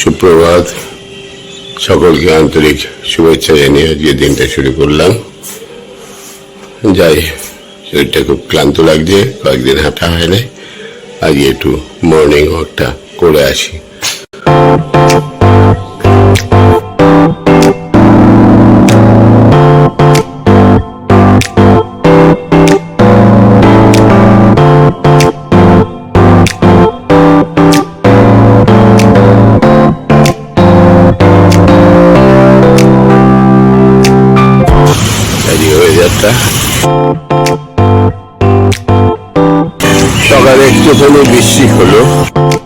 সুপ্রভাত। সকলকে আন্তরিক শুভেচ্ছা জানিয়ে আজকে দিনটা শুরু করলাম। যাই, শরীরটা খুব ক্লান্ত লাগছে, কয়েকদিন হাঁটা হয় না আজকে একটু মর্নিং ওয়াকটা করে আসি। Síjolo.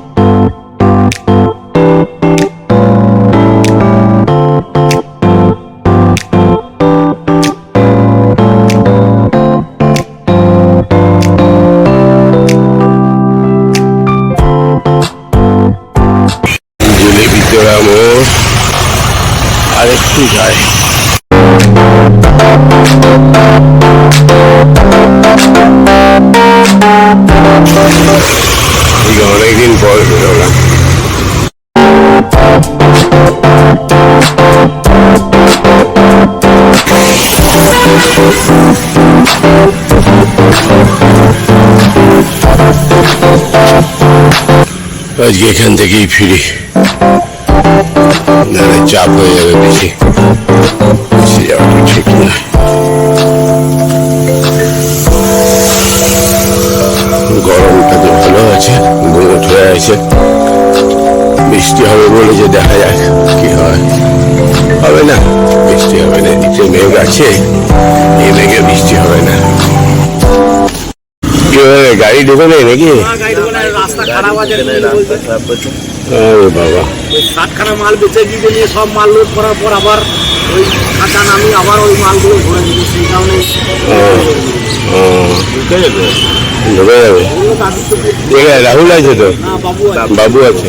আজকে এখান থেকেই ফিরি। নাহলে চাপ হয়ে যাবে বেশি। ঠিক না। গরমটা তো ভালো আছে গুমট হয়ে আছে। বৃষ্টি হবে বলে যে দেখা যাক কি হয়। হবে না, বৃষ্টি হবে না নিচে মেঘ আছে। এই মেঘে বৃষ্টি হবে না। গাড়ি ঢুকে নেই নাকি? গাড়ি রাস্তা খারাপ আছে বাবা। ওই মাল বেচে দিয়ে নিয়ে সব মাল লোড করার পর আবার ওই নামি আবার ওই মালগুলো সেই কারণে ঢুকে যাবে। রাহুল আছে তো? বাবু আছে।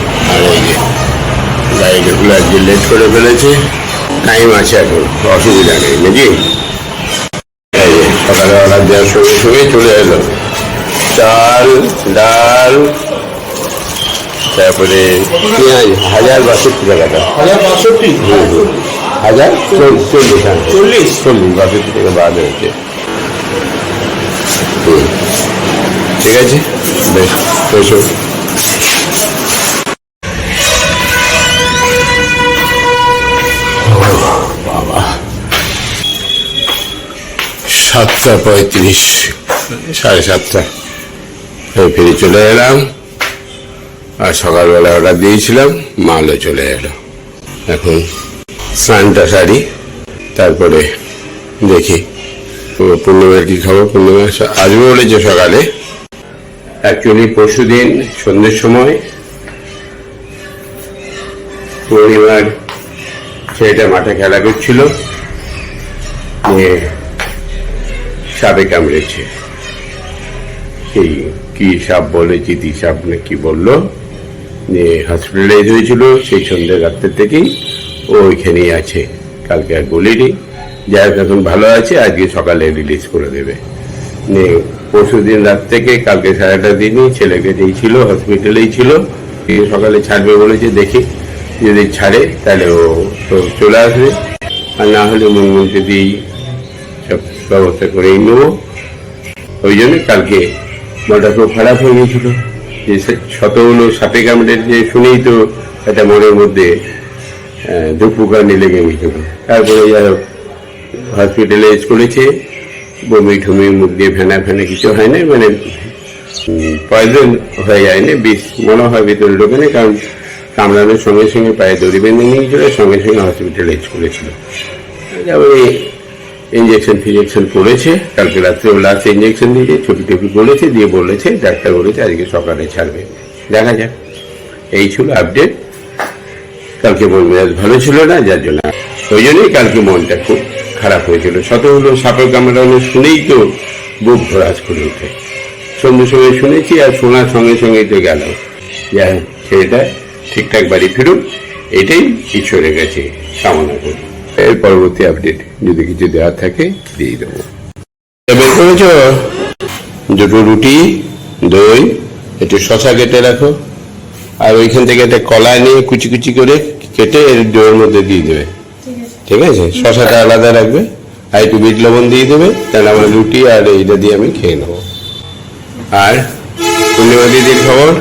আজকে লেট করে ফেলেছে টাইম আছে এখন অসুবিধা নেই নাকি সকালে অর্ডার দেওয়ার সঙ্গে সঙ্গে চলে এলো চাল ডাল তারপরে পেঁয়াজ হাজার বাষট্টি টাকাটা হাজার বাষট্টি। হাজার চল- চল্লিশ। চল্লিশ? চল্লিশ বাষট্টি টাকা বাদ হয়েছে। ঠিক আছে বেশ এসো সাতটা পঁয়ত্রিশ, সাড়ে সাতটা ফিরে চলে এলাম। আর সকালবেলা অর্ডার দিয়েছিলাম, মালও চলে এলো। এখন স্নানটা সারি, তারপরে দেখি। পূর্ণিমার কি খাব পূর্ণিমা আসবে বলেছে সকালে। অ্যাকচুয়ালি পরশু দিন সন্ধ্যের সময় পূর্ণিমার ছেলেটা মাঠে খেলা করছিল। সাপে কামড়েছে সেই কি সাপ বলে চিতি সাপ না কি বলল, নিয়ে হসপিটালাইজ হয়েছিল, সেই সন্ধ্যে রাত্রে থেকেই ও ওইখানেই আছে। কালকে আর বলিনি। যাই হোক, এখন ভালো আছে, আজকে সকালে রিলিজ করে দেবে। পরশু দিন রাত থেকে কালকে সারাটা দিনই ছেলেকে দিয়েছিল হসপিটালেই ছিল। সকালে ছাড়বে বলেছে, দেখি যদি ছাড়ে, তাহলে ও চলে আসবে। আর না হলে মনমন্ত্রী ব্যবস্থা করেই নেব। ওই জন্য কালকে মনটা খুব খারাপ হয়ে গিয়েছিল। যে শতগুলো সাপে কামড়ের যে শুনেই তো একটা মনের মধ্যে কান্ডি লেগে গেছিল তারপরে যাই হোক হসপিটালাইজ করেছে। বমি ঠমি, মুখ দিয়ে ফেনা ফেনা কিছু হয় না মানে পয়জন হয়ে যায় না বিষ মনে হয় ভিতরে ঢোকে না কারণ কামড়ানোর সঙ্গে সঙ্গে পায়ে দড়ি বেঁধে নিয়েছিল, সঙ্গে সঙ্গে হসপিটালাইজ করেছিল। তারপরে ইঞ্জেকশন ফিঞ্জেকশন করেছে। কালকে রাত্রেও লাস্ট ইঞ্জেকশন দিয়েছে, ছুটি টুপি বলেছে দিয়ে বলেছে, ডাক্তার বলেছে, আজকে সকালে ছাড়বে। দেখা যাক। এই ছিল আপডেট কালকে মন মেজাজ ভালো ছিল না, যার জন্য ওই জন্যই কালকে মনটা খুব খারাপ হয়েছিল। শত হলো সাপের কামড়ানো শুনেই তো বুক ভরাজ করে ওঠে। সঙ্গে সঙ্গে শুনেছি আর শোনার সঙ্গে সঙ্গেই তো গেল। যা ছেলেটা ঠিকঠাক বাড়ি ফিরুক, এটাই ঈশ্বরের কাছে কামনা করি। এর পরবর্তী আপডেট যদি কিছু দেওয়ার থাকে দিয়ে দেবো। বের করেছ? দুটো রুটি দই একটু শশা কেটে রাখো। আর ওইখান থেকে একটা কলা নিয়ে কুচি কুচি করে কেটে এর দইয়ের মধ্যে দিয়ে দেবে। ঠিক আছে? শশাটা আলাদা রাখবে। আর একটু বিট লবণ দিয়ে দেবে। তাহলে আমার রুটি আর এইটা দিয়ে আমি খেয়ে নেব। আর পূর্ণিমা দিদির খবর?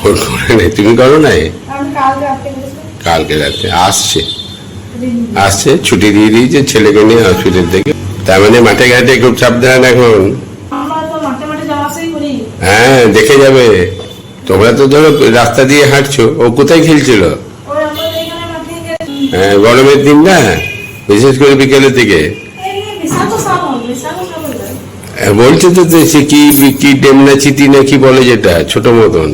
ফোন করে নেই তুমি করো না এ? আমি কালকে রাত্রে আসছে। আসছে ছুটি দিয়ে দিয়েছে ছেলেকে নিয়ে হসপিটাল থেকে। তার মানে মাঠে ঘাটে খুব সাবধান এখন। হ্যাঁ দেখে যাবে। তোমরা তো ধরো রাস্তা দিয়ে হাঁটছো ও কোথায় খেলছিল? হ্যাঁ গরমের দিন না? বিশেষ করে বিকেলের দিকে। বলছে তো সে কি কি ডেমনা চিতি না কি বলে যেটা ছোট মতন।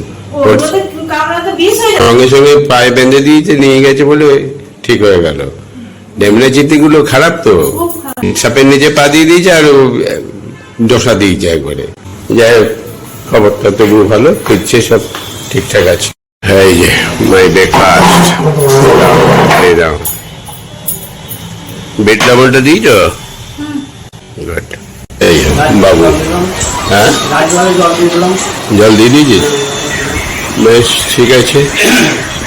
সঙ্গে সঙ্গে পায়ে বেঁধে দিয়েছে নিয়ে গেছে বলে। ঠিক হয়ে গেল। ডেমনা চিতিগুলো খারাপ তো? সাপের নিচে পা দিয়ে দিয়েছে আর ডোসা দিয়েছে একবারে। যাই হোক খবরটা তবু ভালো হচ্ছে সব ঠিকঠাক আছে। হ্যাঁ এই যে মাই ব্রেকফাস্ট এই দাও বেড ডাবলটা দিয়েছ? গুড এই বাবু। হ্যাঁ? জল দিয়ে দিয়েছিস? বেশ ঠিক আছে।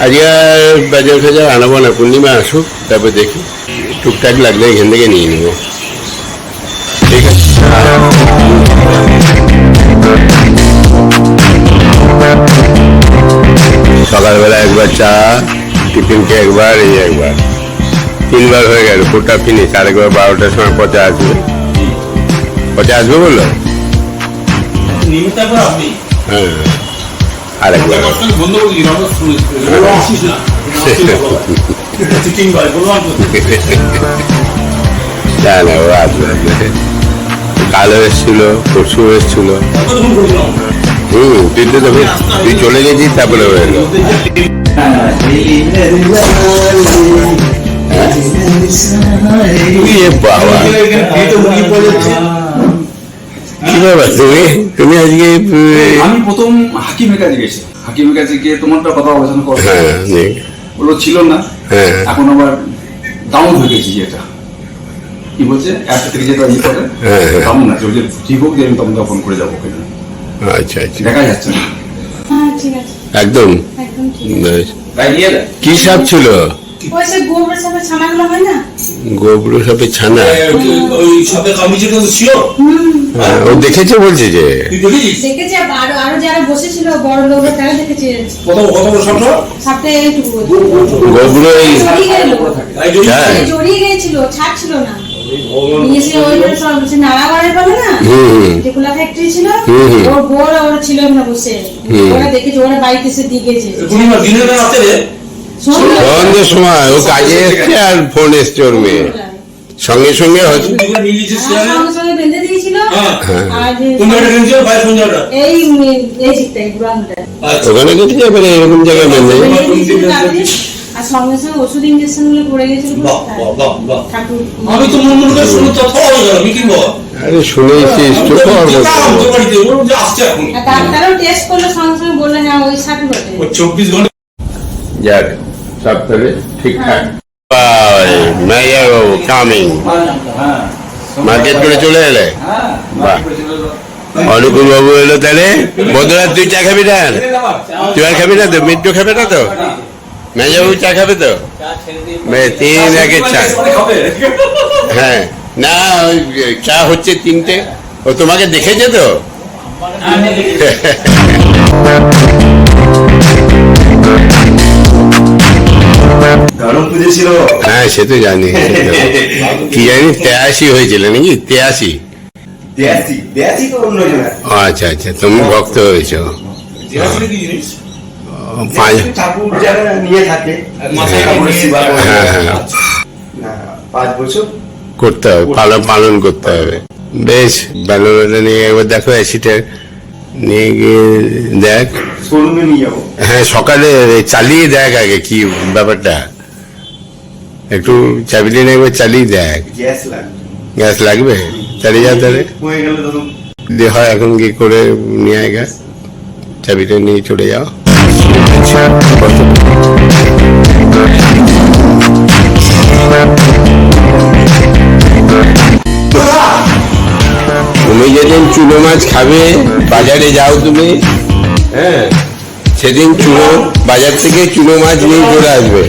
আজকে আর বাজার ফাজার আনাবো না পূর্ণিমা আসুক তারপর দেখি। টুকটাক লাগলে এখান থেকে নিয়ে নেব। ঠিক আছে। সকালবেলা একবার চা টিফিনকে একবার এই একবার। তিনবার হয়ে গেল কোটা ফিনিশ আরেকবার বারোটার সময় পচা আসবে। পচা আসবে বলল? হ্যাঁ। না না না ও আসবে এসছিল পরশু এসছিল হুম তুই তো তবে তুই চলে গেছিস তারপরে হয়ে গেল বাবা কি বাবা তুমি তুমি আজকে আমি প্রথম হাকিমের কাছে গেছি হাকিমের কাছে গিয়ে তোমারটা কথা আলোচনা করো হ্যাঁ ওগুলো ছিল না। হ্যাঁ। এখন আবার ডাউন হয়ে গেছি যেটা। কি বলছে? অ্যাপ থেকে যেটা ই করে। ডাউন আছে ওই যে ঠিক হোক আমি তোমাকে ফোন করে যাব আচ্ছা আচ্ছা। দেখা যাচ্ছে না। হ্যাঁ ঠিক আছে। একদম। কি সাপ ছিল? ওই সে ছানাগুলো হয় না? গোবরু সাপের ছানা? ওই তো ছিল? হ্যাঁ, ও দেখেছে বলছে যে। তুই আর আরও আরও যারা বসেছিল বড় লোকরা তারা দেখেছে। কত কত বড় সাপটা? সাপটা এইটুকু গোবরু এই জড়িয়ে গেল। তাই জন্য হ্যাঁ। জড়িয়ে গিয়েছিল ছাড় ছিল না ওরা দেখেছে ওরা বাড়িতে এসে দিয়ে গেছে। সন্ধ্যের সময় ও কাজে এসছে আর ফোন এসছে ওর মেয়ে। সঙ্গে সঙ্গে হচ্ছে হ্যাঁ, হ্যাঁ। আচ্ছা ওখানে কেটে যাবে এরকম জায়গায় বেঁধে। বেঁধে দিয়েছিল তারপরে, আর সঙ্গে সঙ্গে ওষুধ ইঞ্জেকশনগুলো পড়ে গেছিল বাহ বাহ বাহ বাহ ঠাকুর আমি তো মন মন করে শুনে তো থ হয়ে আরে আর ডাক্তারও টেস্ট করল সঙ্গে সঙ্গে হ্যাঁ ওই সাথে যাক। সব তাহলে ঠিকঠাক বাই মাইয়া বাবু কামিং হ্যাঁ মার্কেট করে চলে এলে? বাহ। অনুকূল বাবু এলো তাহলে? বন্ধুরা তুই চা খাবি না? তুই আর খাবি না তো? মিট্টু খাবে না তো? মেজাবু চা খাবে তো? তিন একের চা। হ্যাঁ। না ওই চা হচ্ছে তিনটে। ও তোমাকে দেখেছে তো? দারুণ পুজো ছিল হ্যাঁ সে তো জানি কি জানি তেয়াশি হয়েছিল নাকি? তেয়াশি। আচ্ছা আচ্ছা তুমি ভক্ত হয়েছ। হ্যাঁ হ্যাঁ বছর। করতে হবে পালন পালন করতে হবে। বেশ ব্যালোটা নিয়ে একবার দেখো অ্যাসিটার নিয়ে গিয়ে দেখ। হ্যাঁ সকালে চালিয়ে দেখ আগে কি ব্যাপারটা। একটু নিয়ে একবার চালিয়ে দেখ। গ্যাস লাগবে। চালিয়ে যা তাহলে। দিয়ে হয় এখন কি করে নিয়ে আয় গ্যাস। চাবিটা নিয়ে চলে যাও। তুমি যেদিন চুনো মাছ খাবে, বাজারে যাও তুমি। হ্যাঁ সেদিন চুনো, বাজার থেকে চুনো মাছ নিয়ে চলে আসবে।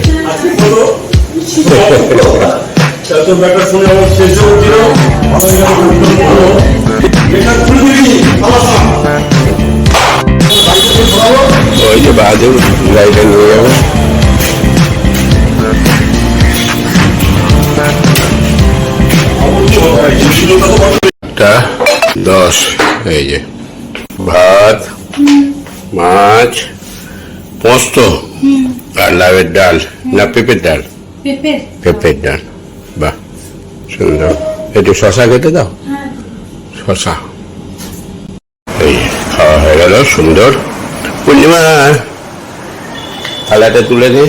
ওই যে বাহাদুর, গাড়িটা নিয়ে যাবে। দশ এই যে। ভাত মাছ পোস্ত আর লাউয়ের ডাল। না পেঁপের ডাল। পেঁপের। ডাল। বাহ সুন্দর। একটু শশা খেতে দাও? হ্যাঁ। শশা। এই খাওয়া হয়ে গেল সুন্দর। পূর্ণিমা থালাটা তুলে দে।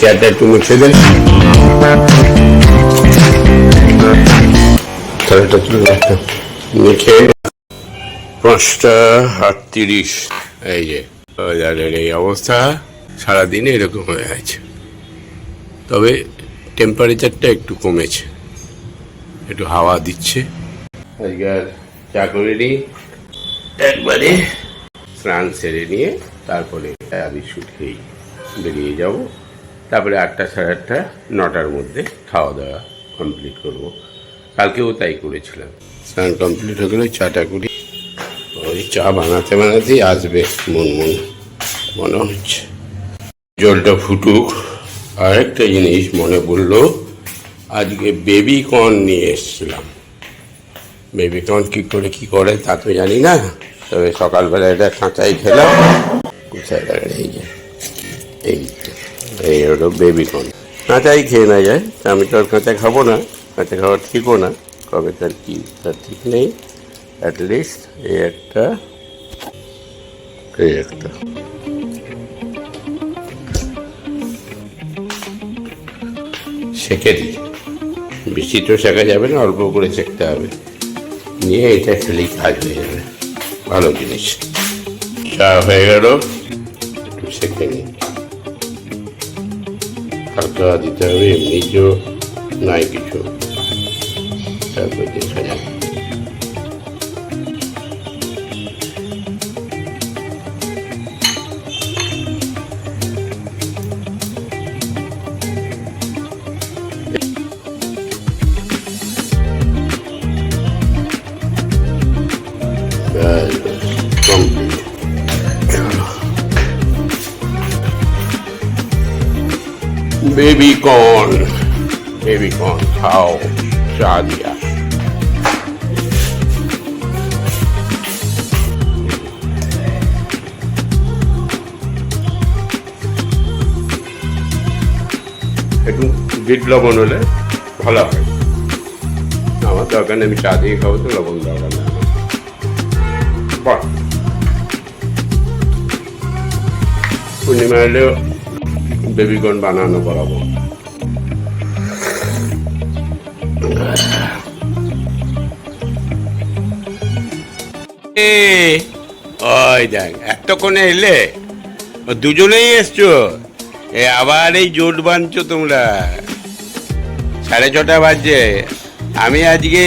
চেয়ারটা একটু মুছে দে। থালাটা তুলে দে। মুছে পাঁচটা আটত্রিশ। এই যে, বাজারের এই অবস্থা সারাদিনে এরকম হয়ে আছে। তবে টেম্পারেচারটা একটু কমেছে। একটু হাওয়া দিচ্ছে। আজকে আর চা করে একবারে স্নান সেরে নিয়ে তারপরে বিস্কুট খেয়েই বেরিয়ে যাব। তারপরে আটটা সাড়ে আটটা, নটার মধ্যে খাওয়া দাওয়া কমপ্লিট করব। কালকেও তাই করেছিলাম। স্নান কমপ্লিট হয়ে গেলে, চাটা করি ওই চা বানাতে বানাতেই আসবে মন মন মনে হচ্ছে। জলটা ফুটুক। আরেকটা জিনিস মনে পড়ল, আজকে বেবি কর্ন নিয়ে এসেছিলাম। বেবি কর্ন কী করে, কি করে তা তো জানি না, তবে সকালবেলা এটা কাঁচাই খেলাম। কোথায় এই যে? এই এই হলো বেবি কর্ন কাঁচাই খেয়ে না যায় আমি তো আর কাঁচা খাব না, কাঁচা খাওয়া ঠিকও না। কবে তার কি তার ঠিক নেই? অ্যাটলিস্ট এই একটা এই একটা। সেকে দিই বেশি তো শেখা যাবে না, অল্প করে শেখতে হবে। নিয়ে এটা খেলেই কাজ হয়ে যাবে। ভালো জিনিস। চা হয়ে গেল শেখে নিই হালকা দিতে হবে এমনি তো নাই কিছু। তারপর দেখা যাবে complete. Baby corn baby corn খাও চা দিয়া বিট লবণ হলে ভালো হয়। আমার দরকার আমি চা দিয়ে খাব, তো লবণ দরকার। বাহ পূর্ণিমা এলেও বেবিকর্ন বানানো করাবো। ওই দেখ, এতক্ষণে এলে দুজনেই এসছো। এ, আবার এই জোট বাঁধছো তোমরা। সাড়ে ছটা বাজছে। আমি আজকে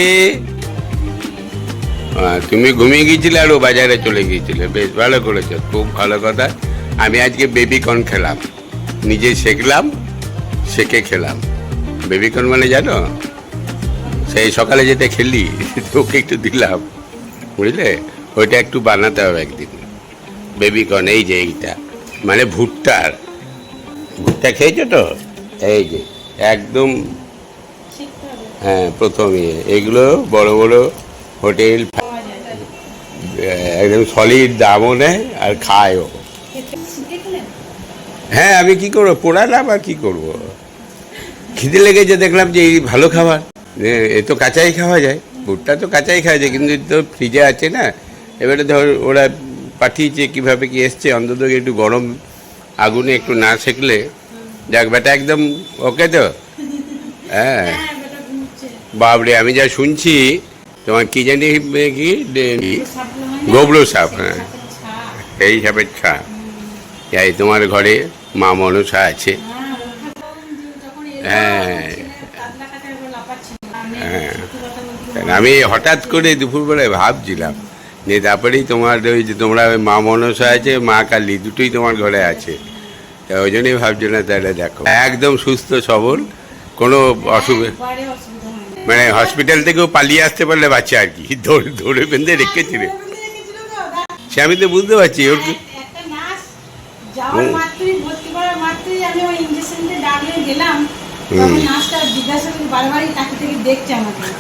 তুমি ঘুমিয়ে গিয়েছিলে আর বাজারে চলে গিয়েছিলে। বেশ ভালো করেছ, খুব ভালো কথা। আমি আজকে বেবিকর্ন খেলাম। নিজে শেখলাম, শেখে খেলাম। বেবিকর্ন মানে জানো, সেই সকালে যেটা খেলি ওকে একটু দিলাম। বুঝলে? ওইটা একটু বানাতে হবে একদিন। বেবিকর্ন এই যে এইটা। মানে ভুট্টার। ভুট্টা খেয়েছো তো? এই যে, একদম হ্যাঁ প্রথম এগুলো বড় বড় হোটেল। একদম সলিড দামও নেয় আর খায়ও। হ্যাঁ আমি কি করব? পোড়ালাম আর কি করব? খিদে লেগেছে, দেখলাম যে এই ভালো খাবার। এ তো কাঁচাই খাওয়া যায়। ভুট্টা তো কাঁচাই খাওয়া যায়, কিন্তু তো ফ্রিজে আছে না। এবারে ধর, ওরা পাঠিয়েছে কীভাবে কি এসছে, অন্তত একটু গরম আগুনে একটু না সেকলে। যাক বেটা একদম ওকে তো? হ্যাঁ। হ্যাঁ বাবরে আমি যা শুনছি তোমার কি জানি কি? গোবলো সাপ হ্যাঁ। এই সাপের ছা যাই তোমার ঘরে মা মনসা আছে। হ্যাঁ, হ্যাঁ। আমি হঠাৎ করে দুপুরবেলায় ভাবছিলাম যে তারপরেই তোমার ওই যে তোমরা ওই মা মনসা আছে মা কালী দুটোই তোমার ঘরে আছে। তা ওই জন্যই ভাবছিলাম তাহলে দেখো। একদম সুস্থ সবল কোনো অসুবিধা হয়। মানে হসপিটাল থেকেও পালিয়ে আসতে পারলে বাচ্চা আর কি। ধরে ধরে বেঁধে রেখেছিলে। হ্যাঁ, রেখেছিল সে আমি তো বুঝতে পারছি ওর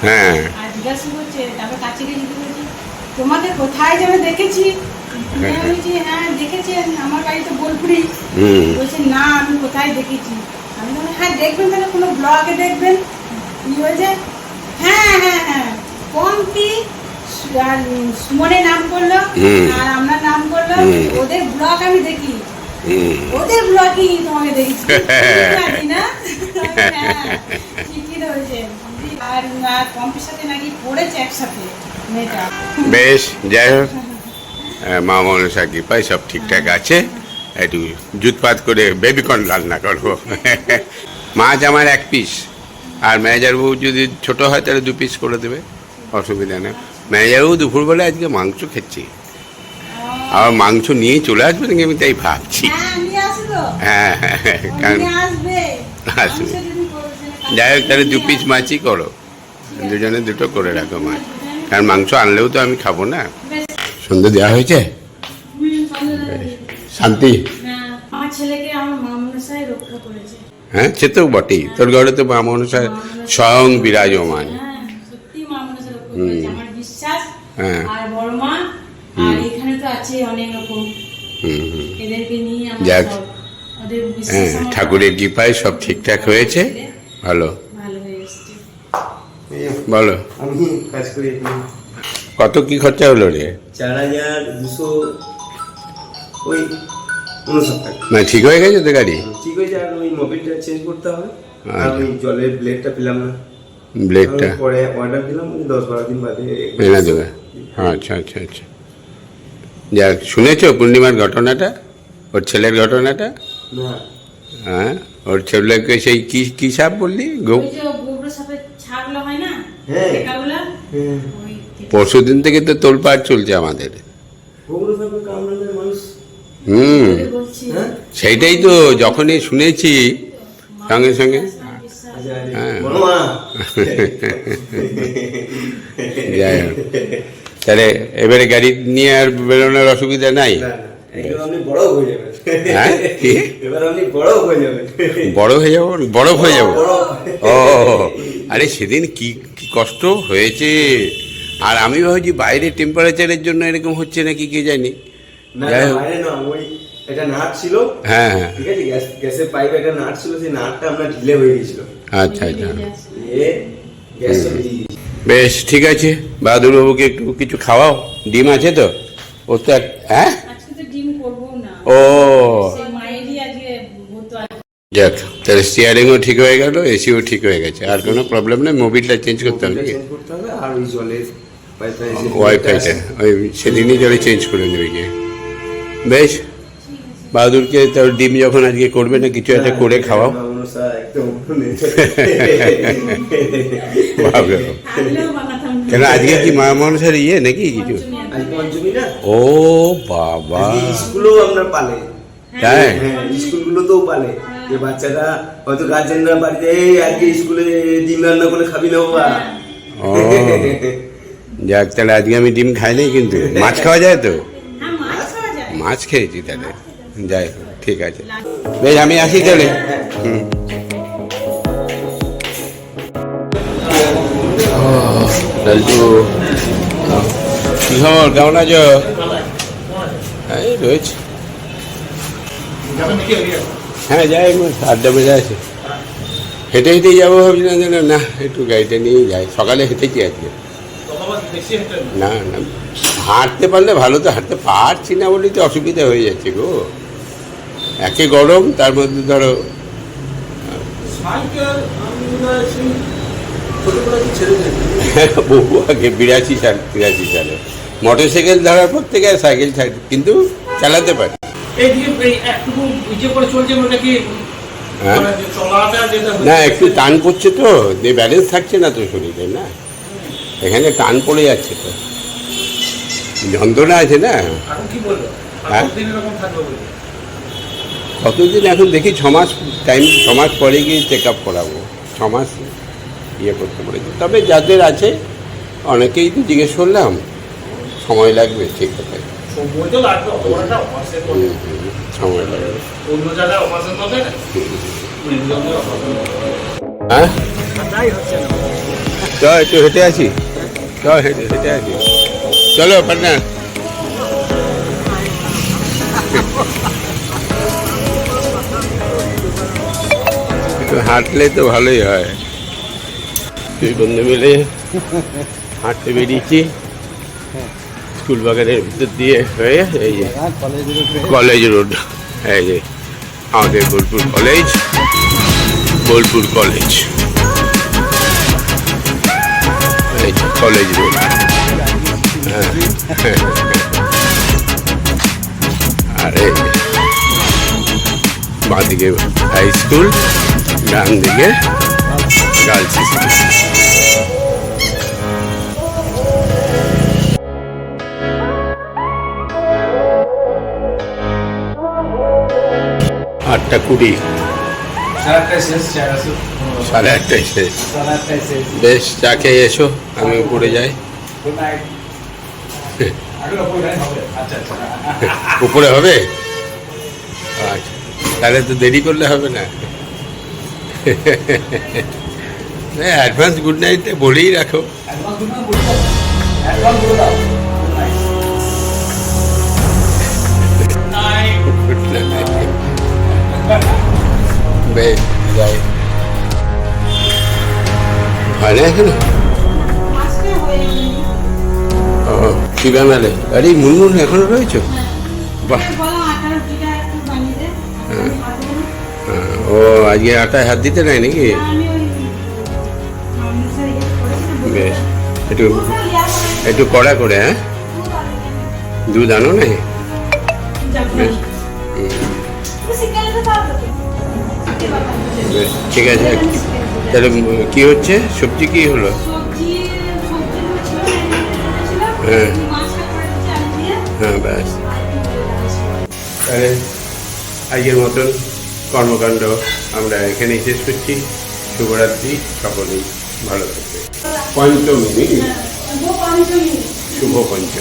হ্যাঁ। তোমাকে কোথায় যেন দেখেছি? বলছি হ্যাঁ দেখেছেন আমার বাড়ি তো বোলপুরি। বলছে না আমি কোথায় দেখেছি? আমি হ্যাঁ দেখবেন তাহলে কোনো ব্লগে দেখবেন। কি হয়েছে? হ্যাঁ হ্যাঁ হ্যাঁ। পম্পি আর সুমনের নাম করল আর আপনার নাম করল ওদের ব্লগ আমি দেখি। ওদের ব্লগই তোমাকে দেখেছি। ঠিক না? ঠিকই রয়েছে আর আর পম্পির সাথে নাকি পড়েছে একসাথে মেয়েটা। বেশ যাই হোক। মা মনসা কৃপায় সব ঠিকঠাক আছে। একটু জুতপাত করে বেবিকর্ন রান্না করব। মাছ আমার এক পিস আর ম্যানেজারবাবু যদি ছোট হয় তাহলে দু পিস করে দেবে অসুবিধা নেই। ম্যানেজারবাবু দুপুরবেলা আজকে মাংস খেচ্ছি। আবার মাংস নিয়ে চলে আসবে নাকি আমি তাই ভাবছি? হ্যাঁ হ্যাঁ হ্যাঁ হ্যাঁ, কারণ আসবে। যাই হোক তাহলে দু পিস মাছই করো। দুজনে দুটো করে রাখো মাছ। কারণ মাংস আনলেও তো আমি খাব না। সন্ধে দেওয়া হয়েছে। শান্তি? আমার ছেলেকে আমার রক্ষা করেছে। হ্যাঁ সে তো বটেই। তোর ঘরে তো মা মনসা স্বয়ং বিরাজমান। হ্যাঁ হ্যাঁ। হুম। আমার যাক। হ্যাঁ ঠাকুরের কৃপায় সব ঠিকঠাক হয়েছে। ভালো। হয়ে বলো। আমি কাজ করি কত কি খরচা হলো রে? চার হাজার দুশো ওই উনষাট মানে ঠিক হয়ে গেছে তো গাড়ি? ঠিক হয়েছে আর ওই মোবিলটা চেঞ্জ করতে হবে। আর আচ্ছা। ওই জলের ব্লেডটা পেলাম না। ব্লেডটা পরে অর্ডার দিলাম দশ বারো দিন বাদে এনে দেবে। আচ্ছা আচ্ছা আচ্ছা। যাক শুনেছো পূর্ণিমার ঘটনাটা? ওর ছেলের ঘটনাটা? হ্যাঁ ওর ছেলেকে সেই কি কি সাপ বললি? হয় না? হ্যাঁ। হ্যাঁ। পরশু দিন থেকে তো তোলপাড় চলছে আমাদের। হুম। হ্যাঁ? সেইটাই তো যখনই শুনেছি সঙ্গে সঙ্গে। হ্যাঁ। যাই হোক। তাহলে এবারে গাড়ি নিয়ে আর বেরোনোর অসুবিধা নাই? হয়ে বড় হয়ে যাব। বরফ হয়ে যাব? ও আরে সেদিন কি কি কষ্ট হয়েছে? আর আমি ভাবছি বাইরে টেম্পারেচারের জন্য এরকম হচ্ছে নাকি কে জানি? যাই হোক। একটা নাট ছিল। হ্যাঁ। হ্যাঁ ঠিক আছে গ্যাস গ্যাসের পাইপে একটা নাট ছিল সেই নাটটা আপনার ঢিলে হয়ে গেছিল আচ্ছা আচ্ছা। গ্যাসটা বেরিয়ে বেশ ঠিক আছে। বাহাদুরবাবুকে একটু কিছু খাওয়াও। ডিম আছে তো? ও তো এক হ্যাঁ? আজকে তো ডিম করব না। ও। যাক তাহলে স্টিয়ারিংও ঠিক হয়ে গেল এসিও ঠিক হয়ে গেছে। আর কোনো প্রবলেম নেই মোবিলটা চেঞ্জ করতে হবে। ওই ওয়াইফাইটা ওই সেদিনই জলে চেঞ্জ করে নেবে গিয়ে। বেশ। বাহাদুরকে তার ডিম যখন আজকে করবে না কিছু একটা করে খাওয়াও। একদম ভাবে আগলেও বানাতাম না। কেন আজকে কি মা মানুষের ইয়ে নাকি কিছু? ও বাবা। স্কুলেও আপনার পালে। তাই? হ্যাঁ স্কুলগুলোতেও পালে। যে বাচ্চারা হয়তো গার্জেনরা বাড়িতে এই আজকে স্কুলে ডিম রান্না করে খাবি না বাবা। ও। যাক তাহলে আজকে আমি ডিম খাই নাই কিন্তু। মাছ খাওয়া যায় তো? হ্যাঁ মাছ খাওয়া যায়। মাছ খেয়েছি তাহলে। যাই হোক, ঠিক আছে। বেশ আমি আসি তাহলে। হুম। লালটু কি খবর কেমন আছো? এই রয়েছে। হ্যাঁ যাই আড্ডা বেজে আছে। হেঁটে হেঁটেই যাব ভাবছিলাম যে না, না একটু গাড়িটা নিয়েই যাই। সকালে হেঁটেছি আজকে। না না হাঁটতে পারলে ভালো তো হাঁটতে পারছি না বলেই তো অসুবিধা হয়ে যাচ্ছে গো। একে গরম তার মধ্যে ধরো মনে বহু আগে বিরাশি সাল তিরাশি সালে। মোটর সাইকেল ধরার পর থেকে সাইকেল কিন্তু চালাতে পারি। কি? হ্যাঁ? মানে না একটু টান পড়ছে তো যে ব্যালেন্স থাকছে না তো শরীরে না? এখানে টান পড়ে যাচ্ছে তো। যন্ত্রণা আছে না? হ্যাঁ? কতদিন এখন দেখি ছ মাস টাইম ছ মাস পরে গিয়ে চেক আপ করাবো। ছ মাস ইয়ে করতে পারে তবে যাদের আছে অনেকেই তো জিজ্ঞেস করলাম সময় লাগবে ঠিক কথা সময় লাগবে অতটা অপাসের মধ্যে হুম, হুম, সময় লাগবে। অন্য জায়গায় অপাসের মধ্যে না? মেরুদণ্ডের অপারেশন হ্যাঁ? চ একটু হেঁটে আছি চ হেঁটে হেঁটে আছি চলো পাটনা একটু হাঁটলে তো ভালোই হয়। দুই বন্ধু মিলে হাঁটতে বেরিয়েছি। স্কুল বাগানের ভিতর দিয়ে হয়ে এই যে কলেজ রোড। এই যে আমাদের বোলপুর কলেজ। বোলপুর কলেজ। এই কলেজ রোড। হ্যাঁ। আর বাঁদিকে হাই স্কুল ডান দিকে। আটটা কুড়ি। সাড়ে আটটায় শেষ। বেশ, চা খেয়ে এসো, আমি উপরে যাই। উপরে হবে? আচ্ছা তাহলে তো দেরি করলে হবে না। অ্যাডভান্স গুড নাইট বলেই রাখো। বেশ, যাই। হয় না এখনও? কি বানালে? আরে, মুনমুন এখনও রয়েছে? বাহ। ও আজকে আটায় হাত দিতে নাই নাকি? বেশ একটু একটু কড়া করে হ্যাঁ? দুধ আনো নাই। বেশ। ঠিক আছে। তাহলে কি হচ্ছে? সবজি কি হলো। হ্যাঁ। হ্যাঁ ব্যাস। তাহলে আজকের মতন কর্মকাণ্ড আমরা এখানেই শেষ করছি। শুভরাত্রি সকলেই ভালো থাকবে। পঞ্চমী হ্যাঁ, শুভ পঞ্চমী। শুভ পঞ্চমী।